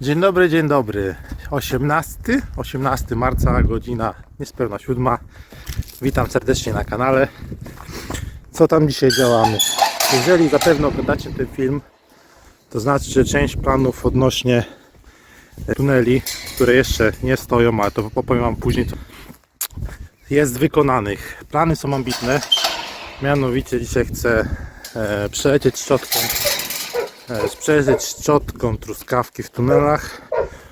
Dzień dobry, dzień dobry. 18, 18 marca, godzina niespełna siódma. Witam serdecznie na kanale. Co tam dzisiaj działamy? Jeżeli zapewne oglądacie ten film, to znaczy, że część planów odnośnie tuneli, które jeszcze nie stoją, ale to opowiem Wam później, jest wykonanych. Plany są ambitne. Mianowicie dzisiaj chcę e, przelecieć szczotką e, przejrzeć szczotką truskawki w tunelach,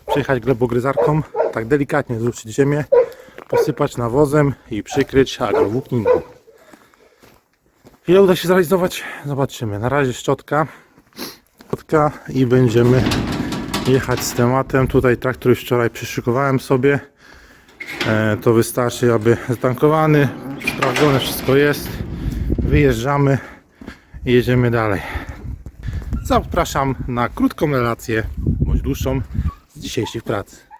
przejechać glebogryzarką, tak delikatnie zruszyć ziemię, posypać nawozem i przykryć agrowłókniną. Ile uda się zrealizować? Zobaczymy. Na razie szczotka, szczotka i będziemy jechać z tematem. Tutaj traktor już wczoraj przyszykowałem sobie. E, to wystarczy, aby zatankowany, sprawdzone wszystko jest. Wyjeżdżamy i jedziemy dalej. Zapraszam na krótką relację, bądź dłuższą, z dzisiejszych prac.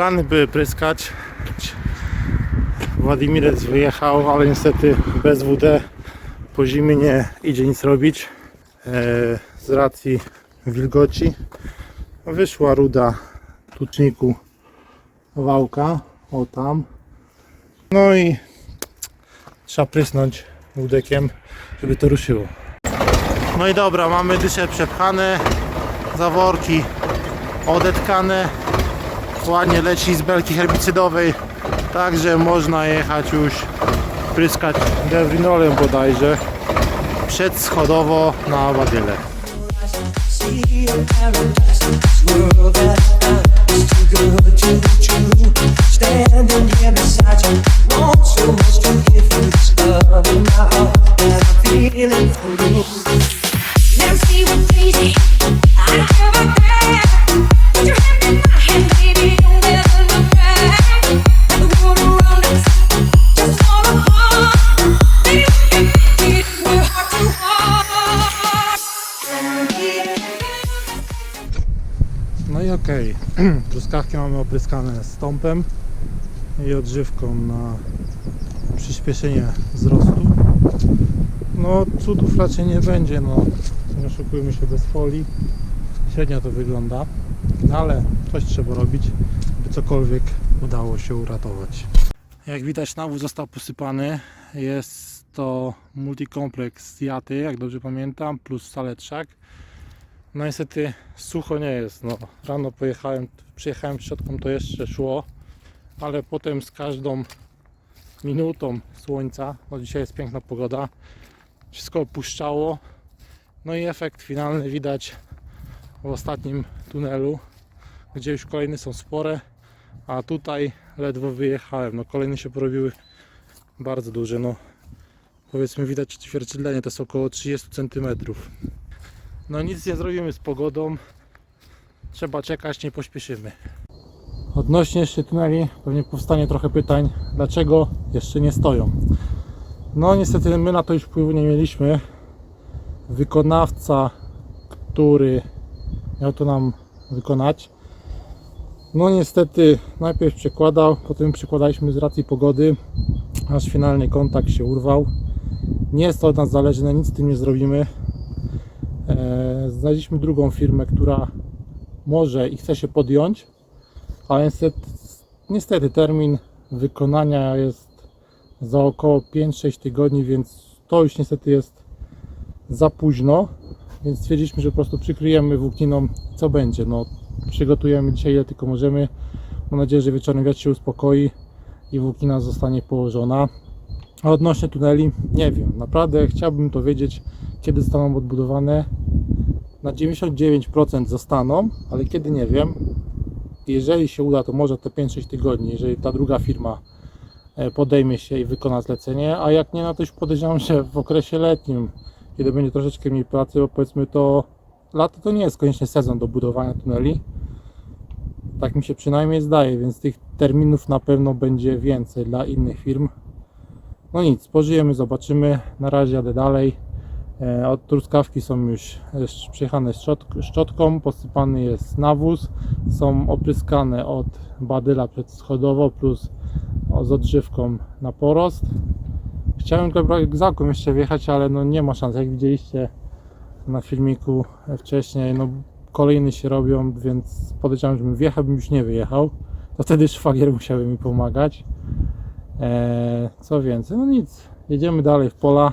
Plany były pryskać. Władimirec wyjechał, ale niestety bez WD po zimie nie idzie nic robić. E, z racji wilgoci wyszła ruda tuczniku wałka. O tam. No i trzeba prysnąć łódekiem, żeby to ruszyło. No i dobra, mamy dysze przepchane, zaworki odetkane ładnie leci z belki herbicydowej także można jechać już pryskać dewrinolem bodajże przedschodowo na bagiele See truskawki mamy opryskane stąpem i odżywką na przyspieszenie wzrostu. No cudów raczej nie będzie no nie oszukujmy się bez folii. Średnio to wygląda no ale coś trzeba robić by cokolwiek udało się uratować. Jak widać nawóz został posypany. Jest to multikompleks Jaty jak dobrze pamiętam plus saletrzak no niestety sucho nie jest no. Rano pojechałem przyjechałem środką to jeszcze szło ale potem z każdą minutą słońca no dzisiaj jest piękna pogoda wszystko opuszczało. No i efekt finalny widać w ostatnim tunelu gdzie już kolejne są spore a tutaj ledwo wyjechałem. No kolejne się porobiły bardzo duże no. Powiedzmy widać zwierciadlenie to jest około 30 cm no nic nie zrobimy z pogodą trzeba czekać nie pośpieszymy odnośnie jeszcze tuneli pewnie powstanie trochę pytań dlaczego jeszcze nie stoją no niestety my na to już wpływu nie mieliśmy. Wykonawca, który miał to nam wykonać, no niestety najpierw przekładał, potem przekładaliśmy z racji pogody, aż finalny kontakt się urwał. Nie jest to od nas zależne, nic z tym nie zrobimy. Znaleźliśmy drugą firmę, która może i chce się podjąć, ale niestety, niestety termin wykonania jest za około 5-6 tygodni, więc to już niestety jest za późno. Więc stwierdziliśmy, że po prostu przykryjemy włókniną co będzie. No, przygotujemy dzisiaj ile tylko możemy. Mam nadzieję, że wieczorem wiatr się uspokoi i włóknina zostanie położona. A odnośnie tuneli, nie wiem. Naprawdę chciałbym to wiedzieć, kiedy zostaną odbudowane. Na 99% zostaną, ale kiedy nie wiem. Jeżeli się uda, to może te 5-6 tygodni, jeżeli ta druga firma e, podejmie się i wykona zlecenie, a jak nie, no to już podejrzewam, że w okresie letnim kiedy będzie troszeczkę mniej pracy, bo powiedzmy to lato to nie jest koniecznie sezon do budowania tuneli. Tak mi się przynajmniej zdaje, więc tych terminów na pewno będzie więcej dla innych firm. No nic, pożyjemy, zobaczymy. Na razie jadę dalej. E, Od truskawki są już e, przyjechane szczot- szczotką, posypany jest nawóz, są opryskane od badyla przedschodowo plus z odżywką na porost. Chciałem tylko egzakum jeszcze wjechać, ale no nie ma szans, jak widzieliście na filmiku wcześniej, no kolejny się robią, więc podejrzewam, żebym wjechał, bym już nie wyjechał. To wtedy szwagier musiałby mi pomagać. Eee, co więcej, no nic, jedziemy dalej w pola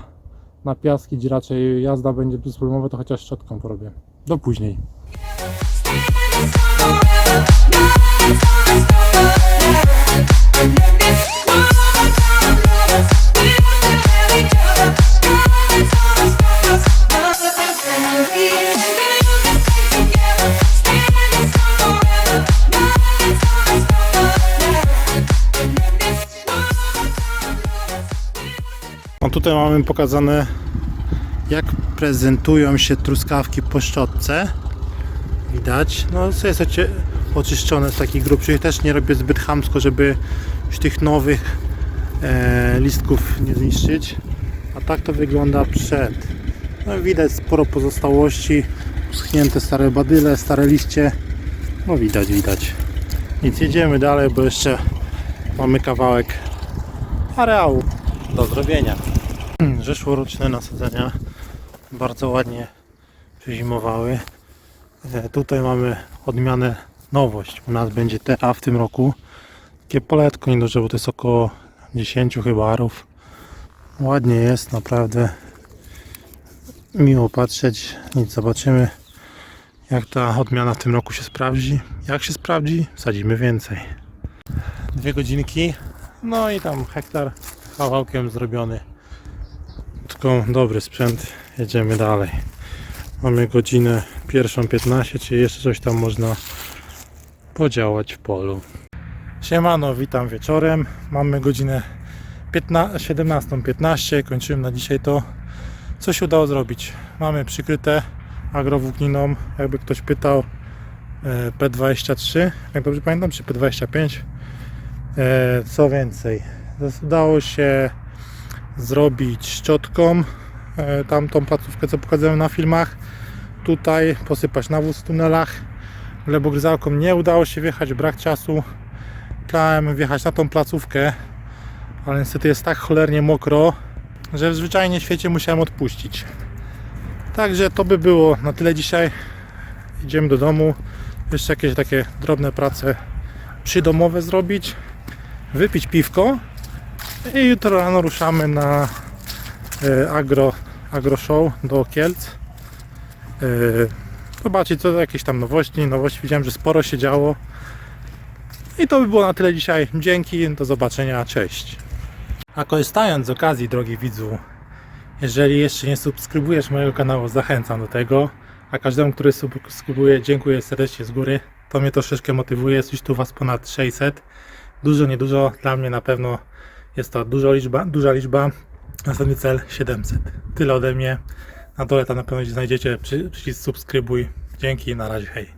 na piaski, gdzie raczej jazda będzie bezproblemowa, to chociaż szczotką porobię. Do później. No tutaj mamy pokazane jak prezentują się truskawki po szczotce. Widać. No jest oczyszczone z takich grubszych. Też nie robię zbyt chamsko, żeby już tych nowych e, listków nie zniszczyć. A tak to wygląda przed. No widać sporo pozostałości. Uschnięte stare badyle, stare liście. No widać, widać. Nic, jedziemy dalej, bo jeszcze mamy kawałek areału do zrobienia. Zeszłoroczne nasadzenia bardzo ładnie przezimowały. E, Tutaj mamy odmianę nowość. U nas będzie TA w tym roku. Takie poletko nieduże, bo to jest około 10 chyba arów. Ładnie jest, naprawdę miło patrzeć. Nic, zobaczymy jak ta odmiana w tym roku się sprawdzi. Jak się sprawdzi, sadzimy więcej. Dwie godzinki, no i tam hektar kawałkiem zrobiony. Tylko dobry sprzęt, jedziemy dalej. Mamy godzinę pierwszą 15, czyli jeszcze coś tam można podziałać w polu. Siemano, witam wieczorem. Mamy godzinę 15 17.15. Kończymy na dzisiaj to, co się udało zrobić. Mamy przykryte agrowłókniną, jakby ktoś pytał, e, P23, jak dobrze pamiętam, czy P25. E, Co więcej, udało się zrobić szczotką e, tamtą placówkę, co pokazałem na filmach. Tutaj posypać nawóz w tunelach. Glebogryzałką nie udało się wjechać, brak czasu. Chciałem wjechać na tą placówkę, ale niestety jest tak cholernie mokro, że w zwyczajnie świecie musiałem odpuścić. Także to by było na tyle dzisiaj. Idziemy do domu. Jeszcze jakieś takie drobne prace przydomowe zrobić. Wypić piwko i jutro rano ruszamy na e, agro, agro show do Kielc. E, zobaczyć co jakieś tam nowości. Nowości widziałem, że sporo się działo. I to by było na tyle dzisiaj. Dzięki, do zobaczenia, cześć. A korzystając z okazji, drogi widzu, jeżeli jeszcze nie subskrybujesz mojego kanału, zachęcam do tego. A każdemu, który subskrybuje, dziękuję serdecznie z góry. To mnie troszeczkę motywuje. Jest już tu Was ponad 600. Dużo, niedużo. Dla mnie na pewno jest to duża liczba. Duża liczba. Następny cel 700. Tyle ode mnie. Na dole tam na pewno znajdziecie przy- przycisk subskrybuj. Dzięki, na razie, hej.